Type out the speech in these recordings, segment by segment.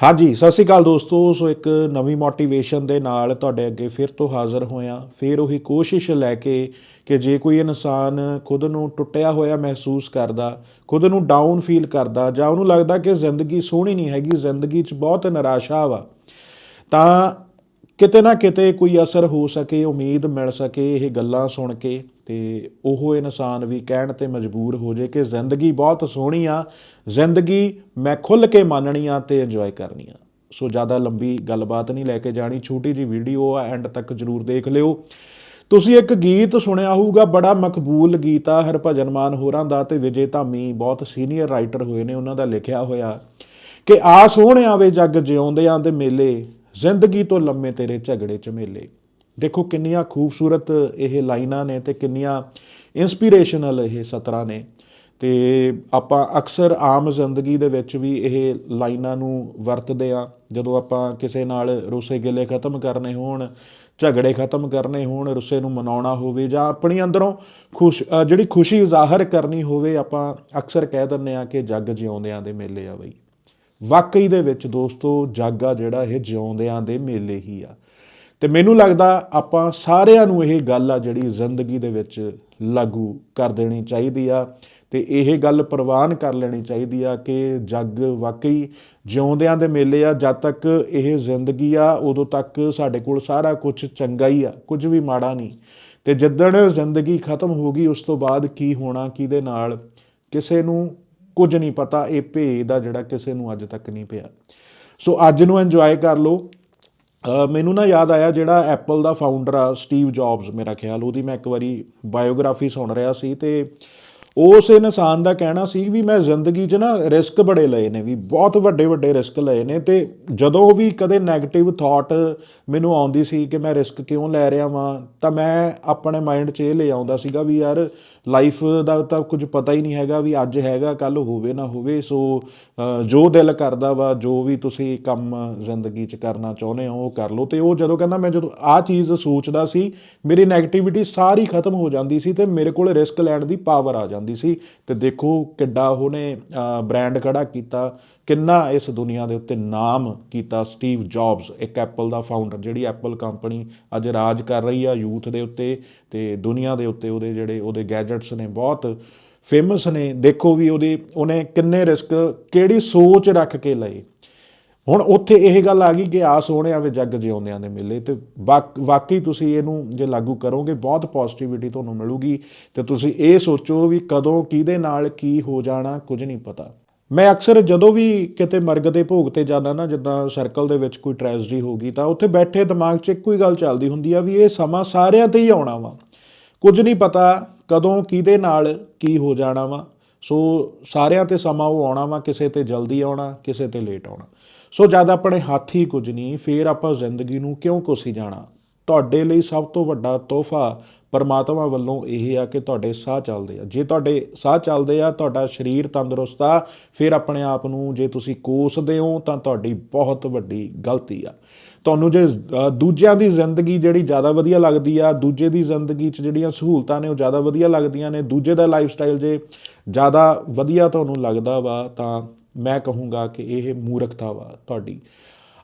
ਹਾਂਜੀ, ਸਤਿ ਸ਼੍ਰੀ ਅਕਾਲ ਦੋਸਤੋ। ਸੋ ਇੱਕ ਨਵੀਂ ਮੋਟੀਵੇਸ਼ਨ ਦੇ ਨਾਲ ਤੁਹਾਡੇ ਅੱਗੇ ਫਿਰ ਤੋਂ ਹਾਜ਼ਰ ਹੋਇਆ। ਫਿਰ ਉਹੀ ਕੋਸ਼ਿਸ਼ ਲੈ ਕੇ ਕਿ ਜੇ ਕੋਈ ਇਨਸਾਨ ਖੁਦ ਨੂੰ ਟੁੱਟਿਆ ਹੋਇਆ ਮਹਿਸੂਸ ਕਰਦਾ, ਖੁਦ ਨੂੰ ਡਾਊਨ ਫੀਲ ਕਰਦਾ, ਜਾਂ ਉਹਨੂੰ ਲੱਗਦਾ ਕਿ ਜ਼ਿੰਦਗੀ ਸੋਹਣੀ ਨਹੀਂ ਹੈਗੀ, ਜ਼ਿੰਦਗੀ 'ਚ ਬਹੁਤ ਨਿਰਾਸ਼ਾ ਵਾ, ਤਾਂ ਕਿਤੇ ਨਾ ਕਿਤੇ ਕੋਈ ਅਸਰ ਹੋ ਸਕੇ, ਉਮੀਦ ਮਿਲ ਸਕੇ, ਇਹ ਗੱਲਾਂ ਸੁਣ ਕੇ ਤੇ ਉਹ ਇਨਸਾਨ ਵੀ ਕਹਿਣ ਤੇ ਮਜਬੂਰ ਹੋ ਜੇ ਕਿ ਜ਼ਿੰਦਗੀ ਬਹੁਤ ਸੋਹਣੀ ਆ, ਜ਼ਿੰਦਗੀ ਮੈਂ ਖੁੱਲ ਕੇ ਮੰਨਣੀ ਆ ਤੇ ਇੰਜੋਏ ਕਰਨੀ ਆ। ਸੋ ਜ਼ਿਆਦਾ ਲੰਬੀ ਗੱਲਬਾਤ ਨਹੀਂ ਲੈ ਕੇ ਜਾਣੀ, ਛੋਟੀ ਜੀ ਵੀਡੀਓ ਆ ਐਂਡ ਤੱਕ ਜਰੂਰ ਦੇਖ ਲਿਓ। ਤੁਸੀਂ ਇੱਕ ਗੀਤ ਸੁਣਿਆ ਹੋਊਗਾ, ਬੜਾ ਮਕਬੂਲ ਗੀਤ ਆ, ਹਰਭਜਨ ਮਾਨ ਹੋਰਾਂ ਦਾ ਤੇ ਵਿਜੇ ਧਾਮੀ ਬਹੁਤ ਸੀਨੀਅਰ ਰਾਈਟਰ ਹੋਏ ਨੇ, ਉਹਨਾਂ ਦਾ ਲਿਖਿਆ ਹੋਇਆ ਕਿ ਆ ਸੋਹਣਿਆ ਵੇ ਜੱਗ ਜਿਉਂਦਿਆਂ ਦੇ ਮੇਲੇ ਜ਼ਿੰਦਗੀ ਤੋਂ ਲੰਮੇ ਤੇਰੇ ਝਗੜੇ ਝਮੇਲੇ ਦੇਖੋ ਕਿੰਨੀਆਂ ਖੂਬਸੂਰਤ ਇਹ ਲਾਈਨਾਂ ਨੇ ਤੇ ਕਿੰਨੀਆਂ ਇਨਸਪੀਰੇਸ਼ਨਲ ਇਹ ਸਤਰਾਂ ਨੇ। ਤੇ ਆਪਾਂ ਅਕਸਰ ਆਮ ਜ਼ਿੰਦਗੀ ਦੇ ਵਿੱਚ ਵੀ ਇਹ ਲਾਈਨਾਂ ਨੂੰ ਵਰਤਦੇ ਆ ਜਦੋਂ ਆਪਾਂ ਕਿਸੇ ਨਾਲ ਰੋਸੇ ਗਿਲੇ ਖਤਮ ਕਰਨੇ ਹੋਣ, ਝਗੜੇ ਖਤਮ ਕਰਨੇ ਹੋਣ, ਰੁੱਸੇ ਨੂੰ ਮਨਾਉਣਾ ਹੋਵੇ ਜਾਂ ਆਪਣੀ ਅੰਦਰੋਂ ਖੁਸ਼ ਜਿਹੜੀ ਖੁਸ਼ੀ ਜ਼ਾਹਰ ਕਰਨੀ ਹੋਵੇ, ਆਪਾਂ ਅਕਸਰ ਕਹਿ ਦਿੰਦੇ ਆ ਕਿ ਜੱਗ ਜਿਉਂਦਿਆਂ ਦੇ ਮੇਲੇ ਆ ਬਈ। ਵਾਕਈ ਦੇ ਵਿੱਚ ਦੋਸਤੋ, ਜਾਗਾ ਜਿਹੜਾ ਇਹ ਜਿਉਂਦਿਆਂ ਦੇ ਮੇਲੇ ਹੀ ਆ। ਤੇ ਮੈਨੂੰ ਲੱਗਦਾ ਆਪਾਂ ਸਾਰਿਆਂ ਨੂੰ ਇਹ ਗੱਲ ਆ ਜਿਹੜੀ ਜ਼ਿੰਦਗੀ ਦੇ ਵਿੱਚ ਲਾਗੂ ਕਰ ਦੇਣੀ ਚਾਹੀਦੀ ਆ ਤੇ ਇਹ ਗੱਲ ਪ੍ਰਵਾਨ ਕਰ ਲੈਣੀ ਚਾਹੀਦੀ ਆ ਕਿ ਜੱਗ ਵਾਕਈ ਜਿਉਂਦਿਆਂ ਦੇ ਮੇਲੇ ਆ, ਜਦ ਤੱਕ ਇਹ ਜ਼ਿੰਦਗੀ ਆ, ਉਦੋਂ ਤੱਕ ਸਾਡੇ ਕੋਲ ਸਾਰਾ ਕੁਝ ਚੰਗਾ ਹੀ ਆ, ਕੁਝ ਵੀ ਮਾੜਾ ਨਹੀਂ। ਤੇ ਜਿੱਦਣ ਜ਼ਿੰਦਗੀ ਖਤਮ ਹੋ ਗਈ, ਉਸ ਤੋਂ ਬਾਅਦ ਕੀ ਹੋਣਾ, ਕਿਹਦੇ ਨਾਲ, ਕਿਸੇ ਨੂੰ ਕੁਝ ਨਹੀਂ ਪਤਾ, ਇਹ ਭੇਦ ਦਾ ਜਿਹੜਾ ਕਿਸੇ ਨੂੰ ਅੱਜ ਤੱਕ ਨਹੀਂ ਪਿਆ। ਸੋ ਅੱਜ ਨੂੰ ਇੰਜੋਏ ਕਰ ਲਓ। ਮੈਨੂੰ ਨਾ ਯਾਦ ਆਇਆ ਜਿਹੜਾ ਐਪਲ ਦਾ ਫਾਊਂਡਰ ਆ ਸਟੀਵ ਜੌਬਸ ਮੇਰਾ ਖਿਆਲ, ਉਹਦੀ ਮੈਂ ਇੱਕ ਵਾਰੀ ਬਾਇਓਗ੍ਰਾਫੀ ਸੁਣ ਰਿਹਾ ਸੀ ਤੇ ਉਸ ਇਨਸਾਨ ਦਾ ਕਹਿਣਾ ਸੀ ਵੀ ਮੈਂ ਜ਼ਿੰਦਗੀ 'ਚ ਨਾ ਰਿਸਕ ਬੜੇ ਲਏ ਨੇ, ਵੀ ਬਹੁਤ ਵੱਡੇ ਵੱਡੇ ਰਿਸਕ ਲਏ ਨੇ ਤੇ ਜਦੋਂ ਵੀ ਕਦੇ 네ਗੇਟਿਵ ਥਾਟ ਮੈਨੂੰ ਆਉਂਦੀ ਸੀ ਕਿ ਮੈਂ ਰਿਸਕ ਕਿਉਂ ਲੈ ਰਿਹਾ ਵਾਂ, ਤਾਂ ਮੈਂ ਆਪਣੇ ਮਾਈਂਡ 'ਚ ਇਹ ਲੈ ਆਉਂਦਾ ਸੀਗਾ ਵੀ ਯਾਰ ਲਾਈਫ ਦਾ ਤਾਂ ਕੁਝ ਪਤਾ ਹੀ ਨਹੀਂ ਹੈਗਾ ਵੀ ਅੱਜ ਹੈਗਾ ਕੱਲ ਹੋਵੇ ਨਾ ਹੋਵੇ। ਸੋ ਜੋ ਦਿਲ ਕਰਦਾ ਵਾ, ਜੋ ਵੀ ਤੁਸੀਂ ਕੰਮ ਜ਼ਿੰਦਗੀ 'ਚ ਕਰਨਾ ਚਾਹੁੰਦੇ ਹੋ, ਉਹ ਕਰ ਲਓ। ਤੇ ਉਹ ਜਦੋਂ ਕਹਿੰਦਾ, ਮੈਂ ਜਦੋਂ ਆਹ ਚੀਜ਼ ਸੋਚਦਾ ਸੀ, ਮੇਰੀ 네ਗੇਟਿਵਿਟੀ ਸਾਰੀ ਖਤਮ ਹੋ ਜਾਂਦੀ ਸੀ ਤੇ ਮੇਰੇ ਕੋਲ ਰਿਸਕ ਲੈਣ ਦੀ ਪਾਵਰ ਆ ਜਾਂਦੀ ਸੀ। ਤੇ ਦੇਖੋ ਕਿੱਡਾ ਉਹਨੇ ਬ੍ਰਾਂਡ ਖੜਾ ਕੀਤਾ। ਕਿੰਨਾ ਇਸ ਦੁਨੀਆ ਦੇ ਉੱਤੇ ਨਾਮ ਕੀਤਾ ਸਟੀਵ ਜੌਬਸ ਇੱਕ ਐਪਲ ਦਾ ਫਾਊਂਡਰ ਜਿਹੜੀ ਐਪਲ ਕੰਪਨੀ ਅੱਜ ਰਾਜ ਕਰ ਰਹੀ ਆ ਯੂਥ ਦੇ ਉੱਤੇ ਤੇ ਦੁਨੀਆ ਦੇ ਉੱਤੇ ਉਹਦੇ ਜਿਹੜੇ ਉਹਦੇ ਗੈਜਟਸ ਨੇ ਬਹੁਤ ਫੇਮਸ ਨੇ। ਦੇਖੋ ਵੀ ਉਹਦੀ, ਉਹਨੇ ਕਿੰਨੇ ਰਿਸਕ ਕਿਹੜੀ ਸੋਚ ਰੱਖ ਕੇ ਲਏ। ਹੁਣ ਉੱਥੇ ਇਹ ਗੱਲ ਆ ਗਈ ਕਿ ਆਸ ਸੋਹਣਿਆਂ ਵੇ ਜੱਗ ਜਿਉਂਦਿਆਂ ਦੇ ਮਿਲੇ ਤੇ ਵਾਕ- ਵਾਕਈ ਤੁਸੀਂ ਇਹਨੂੰ ਜੇ ਲਾਗੂ ਕਰੋਗੇ, ਬਹੁਤ ਪੋਜ਼ਿਟਿਵਿਟੀ ਤੁਹਾਨੂੰ ਮਿਲੂਗੀ ਤੇ ਤੁਸੀਂ ਇਹ ਸੋਚੋ ਵੀ ਕਦੋਂ, ਕਿਹਦੇ ਨਾਲ ਕੀ ਹੋ ਜਾਣਾ, ਕੁਝ ਨਹੀਂ ਪਤਾ। ਮੈਂ ਅਕਸਰ ਜਦੋਂ ਵੀ ਕਿਤੇ ਮਰਗ ਦੇ ਭੋਗ ਤੇ ਜਾਂਦਾ ਨਾ, ਜਿੱਦਾਂ ਸਰਕਲ ਦੇ ਵਿੱਚ ਕੋਈ ਟ੍ਰੈਜਡੀ ਹੋ ਗਈ, ਤਾਂ ਉੱਥੇ ਬੈਠੇ ਦਿਮਾਗ 'ਚ ਇੱਕੋ ਹੀ ਗੱਲ ਚੱਲਦੀ ਹੁੰਦੀ ਆ ਵੀ ਇਹ ਸਮਾਂ ਸਾਰਿਆਂ ਤੇ ਹੀ ਆਉਣਾ ਵਾ। ਕੁਝ ਨਹੀਂ ਪਤਾ ਕਦੋਂ ਕਿਹਦੇ ਨਾਲ ਕੀ ਹੋ ਜਾਣਾ ਵਾ। ਸੋ ਸਾਰਿਆਂ ਤੇ ਸਮਾਂ ਉਹ ਆਉਣਾ ਵਾ, ਕਿਸੇ ਤੇ ਜਲਦੀ ਆਉਣਾ, ਕਿਸੇ ਤੇ ਲੇਟ ਆਉਣਾ। ਸੋ ਜਦ ਆਪਣੇ ਹੱਥ ਹੀ ਕੁਝ ਨਹੀਂ, ਫੇਰ ਆਪਾਂ ਜ਼ਿੰਦਗੀ ਨੂੰ ਕਿਉਂ ਕੋਸੀ ਜਾਣਾ? ਤੁਹਾਡੇ ਲਈ ਸਭ ਤੋਂ ਵੱਡਾ ਤੋਹਫਾ ਪਰਮਾਤਮਾ ਵੱਲੋਂ ਇਹ ਆ ਕਿ ਤੁਹਾਡੇ ਸਾਹ ਚੱਲਦੇ ਆ। ਜੇ ਤੁਹਾਡੇ ਸਾਹ ਚੱਲਦੇ ਆ, ਤੁਹਾਡਾ ਸਰੀਰ ਤੰਦਰੁਸਤ ਆ, ਫਿਰ ਆਪਣੇ ਆਪ ਨੂੰ ਜੇ ਤੁਸੀਂ ਕੋਸਦੇ ਹੋ ਤਾਂ ਤੁਹਾਡੀ ਬਹੁਤ ਵੱਡੀ ਗਲਤੀ ਆ। ਤੁਹਾਨੂੰ ਜੇ ਦੂਜਿਆਂ ਦੀ ਜ਼ਿੰਦਗੀ ਜਿਹੜੀ ਜ਼ਿਆਦਾ ਵਧੀਆ ਲੱਗਦੀ ਆ, ਦੂਜੇ ਦੀ ਜ਼ਿੰਦਗੀ 'ਚ ਜਿਹੜੀਆਂ ਸਹੂਲਤਾਂ ਨੇ ਉਹ ਜ਼ਿਆਦਾ ਵਧੀਆ ਲੱਗਦੀਆਂ ਨੇ, ਦੂਜੇ ਦਾ ਲਾਈਫ ਸਟਾਈਲ ਜੇ ਜ਼ਿਆਦਾ ਵਧੀਆ ਤੁਹਾਨੂੰ ਲੱਗਦਾ ਵਾ ਤਾਂ ਮੈਂ ਕਹੂੰਗਾ ਕਿ ਇਹ ਮੂਰਖਤਾ ਵਾ ਤੁਹਾਡੀ।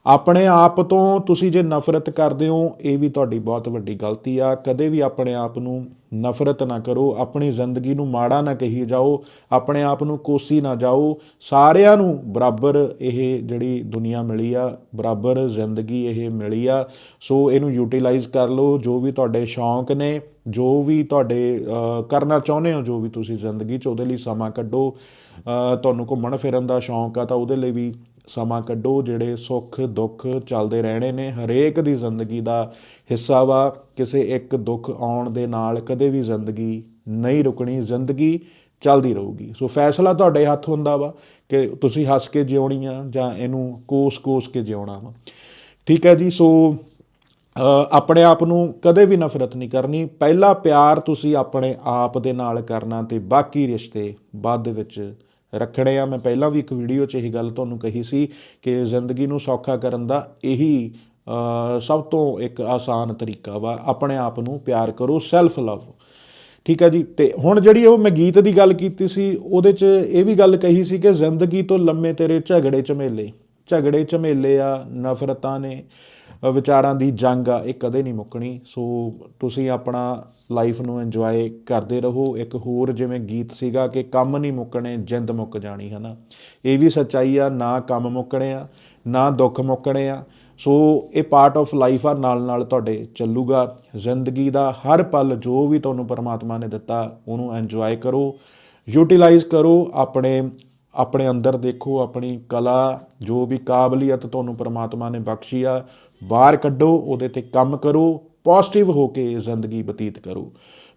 ਆਪਣੇ ਆਪ ਤੋਂ ਤੁਸੀਂ ਜੇ ਨਫ਼ਰਤ ਕਰਦੇ ਹੋ, ਇਹ ਵੀ ਤੁਹਾਡੀ ਬਹੁਤ ਵੱਡੀ ਗਲਤੀ ਆ। ਕਦੇ ਵੀ ਆਪਣੇ ਆਪ ਨੂੰ ਨਫ਼ਰਤ ਨਾ ਕਰੋ, ਆਪਣੀ ਜ਼ਿੰਦਗੀ ਨੂੰ ਮਾੜਾ ਨਾ ਕਹੀ ਜਾਓ, ਆਪਣੇ ਆਪ ਨੂੰ ਕੋਸੀ ਨਾ ਜਾਓ। ਸਾਰਿਆਂ ਨੂੰ ਬਰਾਬਰ ਇਹ ਜਿਹੜੀ ਦੁਨੀਆ ਮਿਲੀ ਆ, ਬਰਾਬਰ ਜ਼ਿੰਦਗੀ ਇਹ ਮਿਲੀ ਆ। ਸੋ ਇਹਨੂੰ ਯੂਟਿਲਾਈਜ਼ ਕਰ ਲਓ, ਜੋ ਵੀ ਤੁਹਾਡੇ ਸ਼ੌਂਕ ਨੇ, ਜੋ ਵੀ ਤੁਹਾਡੇ ਕਰਨਾ ਚਾਹੁੰਦੇ ਹੋ, ਜੋ ਵੀ ਤੁਸੀਂ ਜ਼ਿੰਦਗੀ 'ਚ ਉਹਦੇ ਲਈ ਸਮਾਂ ਕੱਢੋ। ਤੁਹਾਨੂੰ ਘੁੰਮਣ ਫਿਰਨ ਦਾ ਸ਼ੌਂਕ ਆ, ਤਾਂ ਉਹਦੇ ਲਈ ਵੀ ਸਮਾਂ ਕੱਢੋ, ਜਿਹੜੇ ਸੁੱਖ, ਦੁੱਖ ਚੱਲਦੇ ਰਹਿਣੇ ਨੇ, ਹਰੇਕ ਦੀ ਜ਼ਿੰਦਗੀ ਦਾ ਹਿੱਸਾ ਵਾ। ਕਿਸੇ ਇੱਕ ਦੁੱਖ ਆਉਣ ਦੇ ਨਾਲ ਕਦੇ ਵੀ ਜ਼ਿੰਦਗੀ ਨਹੀਂ ਰੁਕਣੀ, ਜ਼ਿੰਦਗੀ ਚੱਲਦੀ ਰਹੂਗੀ। ਸੋ ਫੈਸਲਾ ਤੁਹਾਡੇ ਹੱਥ ਹੁੰਦਾ ਵਾ ਕਿ ਤੁਸੀਂ ਹੱਸ ਕੇ ਜਿਉਣੀ ਆ ਜਾਂ ਇਹਨੂੰ ਕੋਸ-ਕੋਸ ਕੇ ਜਿਉਣਾ ਵਾ। ਠੀਕ ਹੈ ਜੀ, ਸੋ ਆਪਣੇ ਆਪ ਨੂੰ ਕਦੇ ਵੀ ਨਫ਼ਰਤ ਨਹੀਂ ਕਰਨੀ। ਪਹਿਲਾ ਪਿਆਰ ਤੁਸੀਂ ਆਪਣੇ ਆਪ ਦੇ ਨਾਲ ਕਰਨਾ ਤੇ ਬਾਕੀ ਰਿਸ਼ਤੇ ਬਾਅਦ ਦੇ ਵਿੱਚ ਰੱਖਣੇ ਆ। ਮੈਂ ਪਹਿਲਾਂ ਵੀ ਇੱਕ ਵੀਡੀਓ 'ਚ ਇਹ ਗੱਲ ਤੁਹਾਨੂੰ ਕਹੀ ਸੀ ਕਿ ਜ਼ਿੰਦਗੀ ਨੂੰ ਸੌਖਾ ਕਰਨ ਦਾ ਇਹੀ ਸਭ ਤੋਂ ਇੱਕ ਆਸਾਨ ਤਰੀਕਾ ਵਾ। ਆਪਣੇ ਆਪ ਨੂੰ ਪਿਆਰ ਕਰੋ ਸੈਲਫ ਲਵ ਠੀਕ ਹੈ ਜੀ? ਤੇ ਹੁਣ ਜਿਹੜੀ ਉਹ ਮੈਂ ਗੀਤ ਦੀ ਗੱਲ ਕੀਤੀ ਸੀ, ਉਹਦੇ 'ਚ ਇਹ ਵੀ ਗੱਲ ਕਹੀ ਸੀ ਕਿ ਜ਼ਿੰਦਗੀ ਤੋਂ ਲੰਮੇ ਤੇਰੇ ਝਗੜੇ ਝਮੇਲੇ। ਝਗੜੇ ਝਮੇਲੇ ਆ, ਨਫ਼ਰਤਾਂ ਨੇ। ਵਿਚਾਰਾਂ ਦੀ ਜੰਗ ਆ, ਇਹ ਕਦੇ ਨਹੀਂ ਮੁੱਕਣੀ। ਸੋ ਤੁਸੀਂ ਆਪਣਾ ਲਾਈਫ ਨੂੰ ਇੰਜੋਏ ਕਰਦੇ ਰਹੋ। ਇੱਕ ਹੋਰ ਜਿਵੇਂ ਗੀਤ ਸੀਗਾ ਕਿ ਕੰਮ ਨਹੀਂ ਮੁੱਕਣੇ, ਜਿੰਦ ਮੁੱਕ ਜਾਣੀ ਹੈ ਨਾ ਇਹ ਵੀ ਸੱਚਾਈ ਆ, ਨਾ ਕੰਮ ਮੁੱਕਣੇ ਆ, ਨਾ ਦੁੱਖ ਮੁੱਕਣੇ ਆ। ਸੋ ਇਹ ਪਾਰਟ ਆਫ ਲਾਈਫ ਆ, ਨਾਲ ਨਾਲ ਤੁਹਾਡੇ ਚੱਲੂਗਾ। ਜ਼ਿੰਦਗੀ ਦਾ ਹਰ ਪਲ ਜੋ ਵੀ ਤੁਹਾਨੂੰ ਪਰਮਾਤਮਾ ਨੇ ਦਿੱਤਾ, ਉਹਨੂੰ ਇੰਜੋਏ ਕਰੋ। ਯੂਟਿਲਾਈਜ਼ ਕਰੋ ਆਪਣੇ ਆਪਣੇ ਅੰਦਰ ਦੇਖੋ, ਆਪਣੀ ਕਲਾ, ਜੋ ਵੀ ਕਾਬਲੀਅਤ ਤੁਹਾਨੂੰ ਪਰਮਾਤਮਾ ਨੇ ਬਖਸ਼ੀ ਆ, ਬਾਹਰ ਕੱਢੋ, ਉਹਦੇ ਤੇ ਕੰਮ ਕਰੋ ਪੋਜ਼ਿਟਿਵ ਹੋ ਕੇ ਜ਼ਿੰਦਗੀ ਬਤੀਤ ਕਰੋ।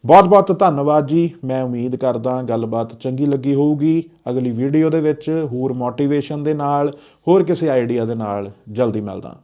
ਬਹੁਤ ਬਹੁਤ ਧੰਨਵਾਦ ਜੀ। ਮੈਂ ਉਮੀਦ ਕਰਦਾ ਗੱਲਬਾਤ ਚੰਗੀ ਲੱਗੀ ਹੋਊਗੀ। ਅਗਲੀ ਵੀਡੀਓ ਦੇ ਵਿੱਚ ਹੋਰ ਮੋਟੀਵੇਸ਼ਨ ਦੇ ਨਾਲ, ਹੋਰ ਕਿਸੇ ਆਈਡੀਆ ਦੇ ਨਾਲ ਜਲਦੀ ਮਿਲਦਾ।